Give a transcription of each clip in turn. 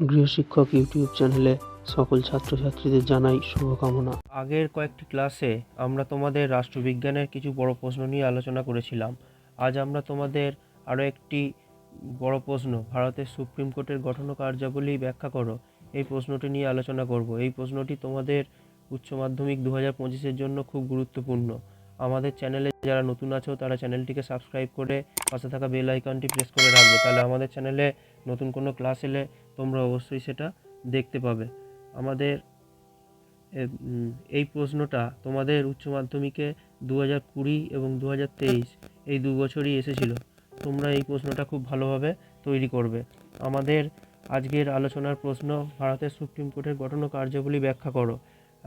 গৃহশিক্ষক YouTube চ্যানেলে সকল ছাত্রছাত্রীদের জানাই শুভকামনা। আগের কয়েকটি ক্লাসে আমরা তোমাদের রাষ্ট্রবিজ্ঞানের কিছু বড় প্রশ্ন নিয়ে আলোচনা করেছিলাম। আজ আমরা তোমাদের আরও একটি বড় প্রশ্ন, ভারতের সুপ্রিম কোর্টের গঠন কার্যাবলী ব্যাখ্যা করো। এই প্রশ্নটি নিয়ে আলোচনা করব। এই প্রশ্নটি তোমাদের উচ্চ মাধ্যমিক দু হাজার পঁচিশের জন্য খুব গুরুত্বপূর্ণ। আমাদের চ্যানেলে যারা নতুন আছো, তারা চ্যানেলটিকে সাবস্ক্রাইব করে পাশে থাকা বেল আইকনটি প্রেস করে রাখবে। তাহলে আমাদের চ্যানেলে নতুন কোনো ক্লাস এলে তোমরা অবশ্যই সেটা দেখতে পাবে। আমাদের এই প্রশ্নটা তোমাদের উচ্চ মাধ্যমিকে দু হাজার কুড়ি এবং দু হাজার তেইশ এই দু বছরই এসেছিল। তোমরা এই প্রশ্নটা খুব ভালোভাবে তৈরি করবে। আমাদের আজকের আলোচনার প্রশ্ন, ভারতের সুপ্রিম কোর্টের গঠন ও কার্যাবলী ব্যাখ্যা করো।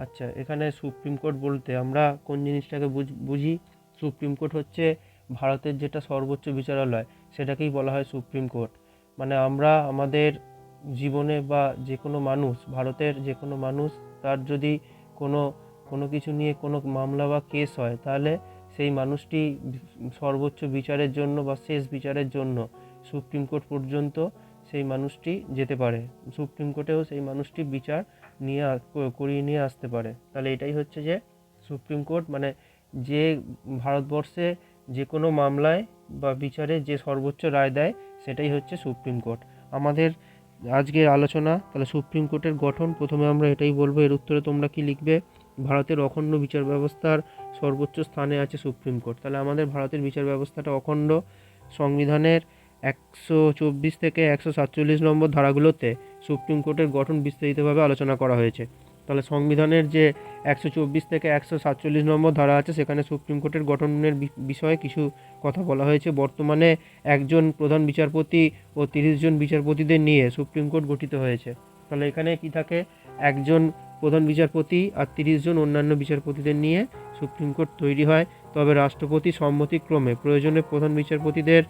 আচ্ছা এখানে সুপ্রিম কোর্ট বলতে আমরা কোন জিনিসটাকে বুঝি? সুপ্রিম কোর্ট হচ্ছে ভারতের যেটা সর্বোচ্চ বিচারালয়, সেটাকেই বলা হয় সুপ্রিম কোর্ট। মানে আমরা আমাদের জীবনে বা যে কোনো মানুষ, ভারতের যে কোনো মানুষ, তার যদি কোনো কোনো কিছু নিয়ে কোনো মামলা বা কেস হয়, তাহলে সেই মানুষটি সর্বোচ্চ বিচারের জন্য বা শেষ বিচারের জন্য সুপ্রিম কোর্ট পর্যন্ত সেই মানুষটি যেতে পারে। সুপ্রিম কোর্টেও সেই মানুষটি বিচার নিয়ে করিয়ে নিয়ে আসতে পারে। তাহলে এটাই হচ্ছে যে সুপ্রিম কোর্ট মানে যে ভারতবর্ষে যে কোনো মামলায় বা বিচারে যে সর্বোচ্চ রায় দেয়, সেটাই হচ্ছে সুপ্রিম কোর্ট। আমাদের আজকের আলোচনা, তাহলে সুপ্রিম কোর্টের গঠন, প্রথমে আমরা এটাই বলব, এর উত্তরে তোমরা কি লিখবে? ভারতের অখণ্ড বিচার ব্যবস্থার সর্বোচ্চ স্থানে আছে সুপ্রিম কোর্ট। তাহলে আমাদের ভারতের বিচার ব্যবস্থাটা অখণ্ড। সংবিধানের একশো চব্বিশ থেকে একশো সাতচল্লিশ নম্বর ধারাগুলোতে সুপ্রিম কোর্টের গঠন বিস্তারিতভাবে আলোচনা করা হয়েছে। তাহলে সংবিধানের যে একশো চব্বিশ থেকে একশো সাতচল্লিশ নম্বর ধারা আছে, সেখানে সুপ্রিম কোর্টের গঠনের বিষয়ে কিছু কথা বলা হয়েছে। বর্তমানে একজন প্রধান বিচারপতি ও তিরিশ জন বিচারপতিদের নিয়ে সুপ্রিম কোর্ট গঠিত হয়েছে। তাহলে এখানে কি থাকে? একজন প্রধান বিচারপতি আর তিরিশ জন অন্যান্য বিচারপতিদের নিয়ে সুপ্রিম কোর্ট তৈরি হয়। তবে রাষ্ট্রপতি সম্মতিক্রমে প্রয়োজনে প্রধান বিচারপতিদের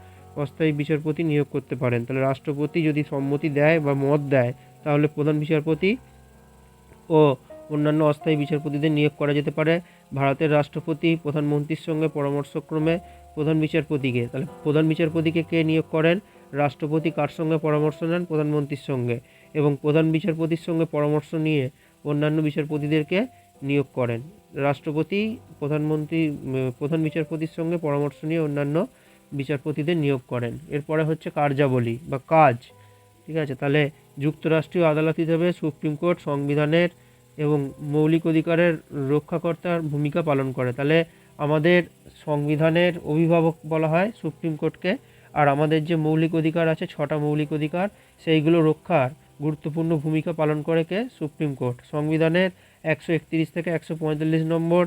অস্থায়ী বিচারপতি নিয়োগ করতে পারেন। তাহলে রাষ্ট্রপতি যদি সম্মতি দেয় বা মত দেয়, তাহলে প্রধান বিচারপতি ও অন্যান্য অস্থায়ী বিচারপতিদের নিয়োগ করা যেতে পারে। ভারতের রাষ্ট্রপতি, প্রধানমন্ত্রীর সঙ্গে পরামর্শক্রমে প্রধান বিচারপতিকে। তাহলে প্রধান বিচারপতিকে কে নিয়োগ করেন? রাষ্ট্রপতি কার সঙ্গে পরামর্শ নেন? প্রধানমন্ত্রীর সঙ্গে। এবং প্রধান বিচারপতির সঙ্গে পরামর্শ নিয়ে অন্যান্য বিচারপতিদেরকে নিয়োগ করেন। রাষ্ট্রপতি, প্রধানমন্ত্রী প্রধান বিচারপতির সঙ্গে পরামর্শ নিয়ে অন্যান্য বিচারপতিদের নিয়োগ করেন। এরপরে হচ্ছে কার্যাবলী বা কাজ। ঠিক আছে? তাহলে যুক্তরাষ্ট্রীয় আদালত হিসেবে সুপ্রিম কোর্ট সংবিধানের এবং মৌলিক অধিকারের রক্ষাকর্তার ভূমিকা পালন করে। তাহলে আমাদের সংবিধানের অভিভাবক বলা হয় সুপ্রিম কোর্টকে। আর আমাদের যে মৌলিক অধিকার আছে, ছটা মৌলিক অধিকার, সেইগুলো রক্ষার গুরুত্বপূর্ণ ভূমিকা পালন করে কে? Supreme court. সংবিধানের একশো একত্রিশ থেকে একশো পঁয়তাল্লিশ নম্বর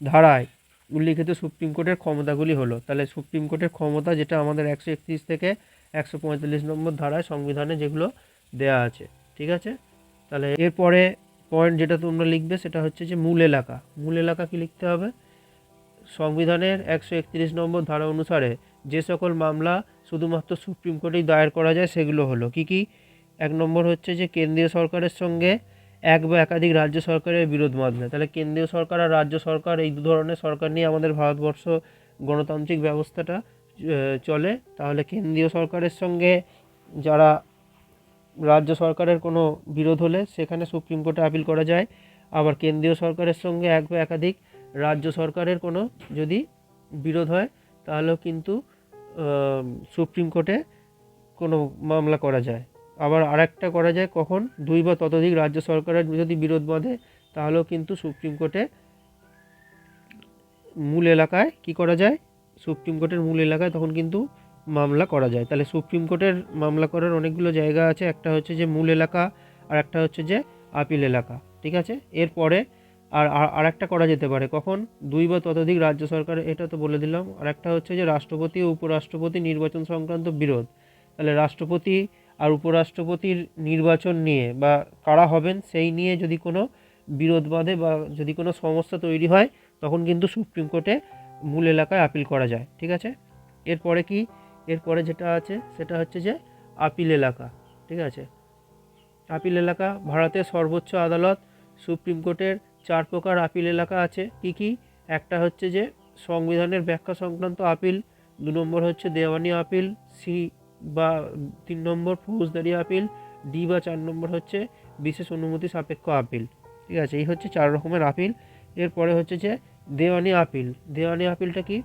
ধারায় উল্লিখিত সুপ্রিম কোর্টের ক্ষমতাগুলি হলো। তাহলে সুপ্রিম কোর্টের ক্ষমতা যেটা আমাদের একশো একত্রিশ থেকে একশো পঁয়তাল্লিশ নম্বর ধারায় সংবিধানে যেগুলো দেয়া আছে, ঠিক আছে? তাহলে এরপরে পয়েন্ট যেটা তোমরা লিখবে সেটা হচ্ছে যে মূল এলাকা। মূল এলাকা কি লিখতে হবে? সংবিধানের একশো একত্রিশ নম্বর ধারা অনুসারে যে সকল মামলা শুধুমাত্র সুপ্রিম কোর্টেই দায়ের করা যায় সেগুলো হলো। কি কি? এক নম্বর হচ্ছে যে কেন্দ্রীয় সরকারের সঙ্গে এক বা একাধিক রাজ্য সরকারের বিরোধ মামলা তাহলে কেন্দ্রীয় সরকার আর রাজ্য সরকার এই দু ধরনের সরকার নিয়ে আমাদের ভারতবর্ষ গণতান্ত্রিক ব্যবস্থাটা চলে। তাহলে কেন্দ্রীয় সরকারের সঙ্গে যারা রাজ্য সরকারের কোনো বিরোধ হলে সেখানে সুপ্রিম কোর্টে আপিল করা যায়। আবার কেন্দ্রীয় সরকারের সঙ্গে এক বা একাধিক রাজ্য সরকারের কোনো যদি বিরোধ হয়, তাহলেও কিন্তু সুপ্রিম কোর্টে কোনো মামলা করা যায়। আবার আরেকটা করা যায়, কখন? দুই বা ততোধিক রাজ্য সরকারের যদি বিরোধ বাঁধে, তাহলেও কিন্তু সুপ্রিম কোর্টে মূল এলাকায় কি করা যায়? সুপ্রিম কোর্টের মূল এলাকায় তখন কিন্তু মামলা করা যায়। তাহলে সুপ্রিম কোর্টের মামলা করার অনেকগুলো জায়গা আছে। একটা হচ্ছে যে মূল এলাকা আর একটা হচ্ছে যে আপিল এলাকা, ঠিক আছে? এরপরে আর, আর- আরেকটা করা যেতে পারে। কখন? দুই বা ততোধিক রাজ্য সরকার, এটা তো বলে দিলাম। আর একটা হচ্ছে যে রাষ্ট্রপতি ও উপরাষ্ট্রপতি নির্বাচন সংক্রান্ত বিরোধ। তাহলে রাষ্ট্রপতি আর উপরাষ্ট্রপতির নির্বাচন নিয়ে বা কারা হবেন, সেই নিয়ে যদি কোনো বিরোধ বাঁধে বা যদি কোনো সমস্যা তৈরি হয়, তখন কিন্তু সুপ্রিম কোর্টে মূল এলাকায় আপিল করা যায়, ঠিক আছে? এরপরে কি? এরপরে যেটা আছে, সেটা হচ্ছে যে আপিল এলাকা, ঠিক আছে? আপিল এলাকা, ভারতের সর্বোচ্চ আদালত, সুপ্রিম কোর্টের চার প্রকার আপিল এলাকা আছে। কি কি? একটা হচ্ছে যে সংবিধানের ব্যাখ্যা সংক্রান্ত আপিল, দু নম্বর হচ্ছে দেওয়ানি আপিল, সি বা তিন নম্বর ফৌজদারি আপিল, ডি বা চার নম্বর হচ্ছে বিশেষ অনুমতি সাপেক্ষ আপিল, ঠিক আছে? এই হচ্ছে চার রকমের আপিল। এরপরে হচ্ছে যে দেওয়ানি আপিল, দেওয়ানি আপিলটা কি?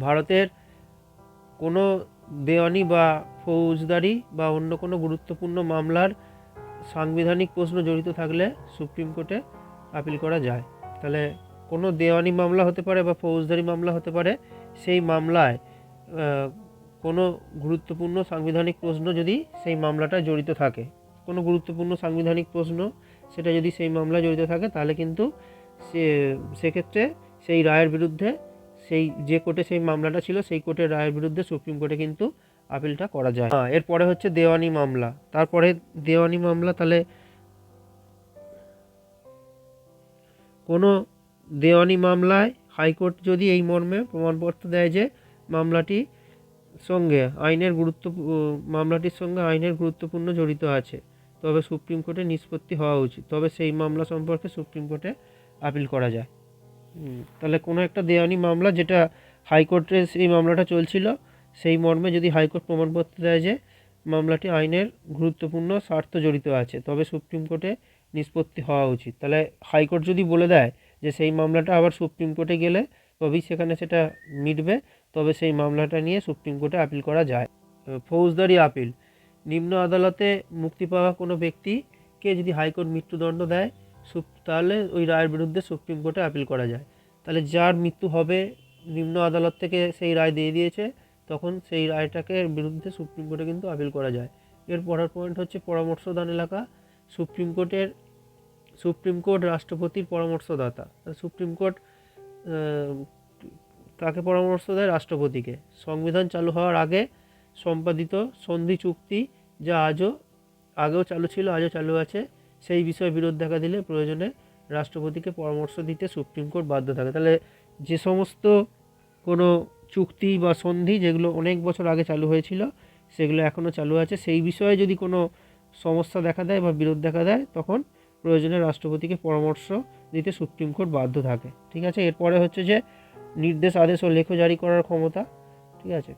ভারতের কোনো দেওয়ানি বা ফৌজদারি বা অন্য কোনো গুরুত্বপূর্ণ মামলার সাংবিধানিক প্রশ্ন জড়িত থাকলে সুপ্রিম কোর্টে আপিল করা যায়। তাহলে কোনো দেওয়ানি মামলা হতে পারে বা ফৌজদারি মামলা হতে পারে, সেই মামলায় কোনো গুরুত্বপূর্ণ সাংবিধানিক প্রশ্ন যদি সেই মামলাটা জড়িত থাকে। কোনো গুরুত্বপূর্ণ সাংবিধানিক প্রশ্ন সেটা যদি সেই মামলা জড়িত থাকে, তাহলে কিন্তু সে, সেক্ষেত্রে সেই রায়ের বিরুদ্ধে সেই যে কোর্টে সেই মামলাটা ছিল, সেই কোর্টের রায়ের বিরুদ্ধে সুপ্রিম কোর্টে কিন্তু আপিলটা করা যায়। হ্যাঁ এরপরে হচ্ছে দেওয়ানি মামলা। তারপরে দেওয়ানি মামলা তাহলে কোনো দেওয়ানি মামলায় হাইকোর্ট যদি এই মর্মে প্রমাণপত্র দেয় যে মামলাটি সঙ্গে আইনের গুরুত্ব, মামলাটির সঙ্গে আইনের গুরুত্বপূর্ণ জড়িত আছে, তবে সুপ্রিম কোর্টে নিষ্পত্তি হওয়া উচিত। তবে সেই মামলা সম্পর্কে সুপ্রিম কোর্টে আপিল করা যায়। তাহলে কোনো একটা দেওয়ানি মামলা যেটা হাইকোর্টে সেই মামলাটা চলছিল, সেই মর্মে যদি হাইকোর্ট প্রমাণপত্র দেয় যে মামলাটি আইনের গুরুত্বপূর্ণ, স্বার্থ জড়িত আছে, তবে সুপ্রিম কোর্টে নিষ্পত্তি হওয়া উচিত। তাহলে হাইকোর্ট যদি বলে দেয় যে সেই মামলাটা আবার সুপ্রিম কোর্টে গেলে তবেই সেখানে সেটা মিটবে, তবে সেই মামলাটা নিয়ে সুপ্রিম কোর্টে আপিল করা যায়। ফৌজদারি আপিল নিম্ন আদালতে মুক্তি পাওয়া কোনো ব্যক্তিকে যদি হাইকোর্ট মৃত্যুদণ্ড দেয় তাহলে ওই রায়ের বিরুদ্ধে সুপ্রিম কোর্টে আপিল করা যায়। তাহলে যার মৃত্যু হবে, নিম্ন আদালত থেকে সেই রায় দিয়ে দিয়েছে, তখন সেই রায়টাকে বিরুদ্ধে সুপ্রিম কোর্টে কিন্তু আপিল করা যায়। এর পরের পয়েন্ট হচ্ছে পরামর্শদান এলাকা। সুপ্রিম কোর্টের, সুপ্রিম কোর্ট রাষ্ট্রপতির পরামর্শদাতা। সুপ্রিম কোর্ট কাকে পরামর্শ দেয়? রাষ্ট্রপতিকে। সংবিধান চালু হওয়ার আগে সম্পাদিত সন্ধি চুক্তি যা আজও, আগেও চালু ছিল, আজও চালু আছে। সেই বিষয়ে বিরোধ দেখা দিলে প্রয়োজনে রাষ্ট্রপতিকে পরামর্শ দিতে সুপ্রিম কোর্ট বাধ্য থাকে। তাহলে যে সমস্ত কোনো চুক্তি বা সন্ধি যেগুলো অনেক বছর আগে চালু হয়েছিল, সেগুলো এখনও চালু আছে, সেই বিষয়ে যদি কোনো সমস্যা দেখা দেয় বা বিরোধ দেখা দেয়, তখন প্রয়োজনে রাষ্ট্রপতিকে পরামর্শ দিতে সুপ্রিম কোর্ট বাধ্য থাকে। ঠিক আছে? এরপরে হচ্ছে যে নির্দেশ, আদেশ ও লেখ জারি করার ক্ষমতা। ঠিক আছে?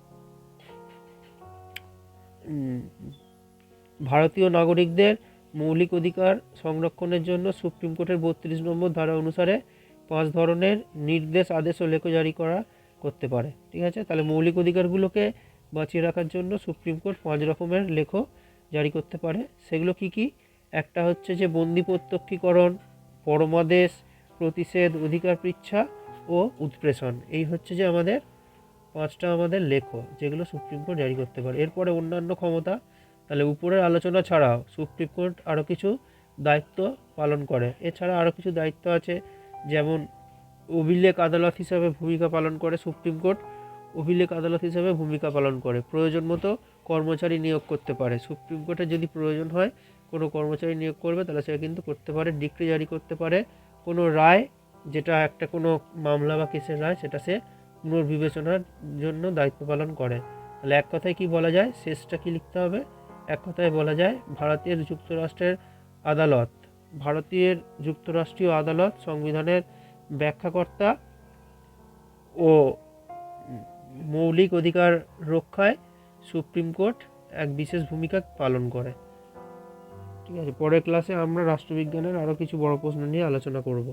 ভারতীয় নাগরিকদের মৌলিক অধিকার সংরক্ষণের জন্য সুপ্রিম কোর্টের বত্রিশ নম্বর ধারা অনুসারে পাঁচ ধরনের নির্দেশ, আদেশ ও লেখ জারি করা করতে পারে। ঠিক আছে? তাহলে মৌলিক অধিকারগুলোকে বাঁচিয়ে রাখার জন্য সুপ্রিম কোর্ট পাঁচ রকমের লেখ জারি করতে পারে। সেগুলো কি কি? একটা হচ্ছে যে বন্দি প্রত্যক্ষীকরণ, পরমাদেশ, প্রতিষেধ, অধিকার পৃচ্ছা ও উৎপ্রেষণ। এই হচ্ছে যে আমাদের পাঁচটা আমাদের লেখ যেগুলো সুপ্রিম কোর্ট জারি করতে পারে। এরপরে অন্যান্য ক্ষমতা তাহলে উপরের আলোচনা ছাড়াও সুপ্রিম কোর্ট আরও কিছু দায়িত্ব পালন করে। এছাড়া আরও কিছু দায়িত্ব আছে, যেমন অভিলেখ আদালত হিসাবে ভূমিকা পালন করে সুপ্রিম কোর্ট, অভিলেখ আদালত হিসাবে ভূমিকা পালন করে। প্রয়োজন মতো কর্মচারী নিয়োগ করতে পারে। সুপ্রিম কোর্টে যদি প্রয়োজন হয়, কোনো কর্মচারী নিয়োগ করবে, তাহলে সে কিন্তু করতে পারে, ডিক্রি জারি করতে পারে। কোনো রায়, যেটা একটা কোনো মামলা বা কেসের রায়, সেটা সে পুনর্বিবেচনার জন্য দায়িত্ব পালন করে। তাহলে এক কথায় কি বলা যায়? শেষটা কি লিখতে হবে? এক কথায় বলা যায় ভারতের যুক্তরাষ্ট্রের আদালত, ভারতীয় যুক্তরাষ্ট্রীয় আদালত সংবিধানের ব্যাখ্যাকর্তা ও মৌলিক অধিকার রক্ষায় সুপ্রিম কোর্ট এক বিশেষ ভূমিকা পালন করে। ঠিক আছে, পরের ক্লাসে আমরা রাষ্ট্রবিজ্ঞানের আরও কিছু বড় প্রশ্ন নিয়ে আলোচনা করব।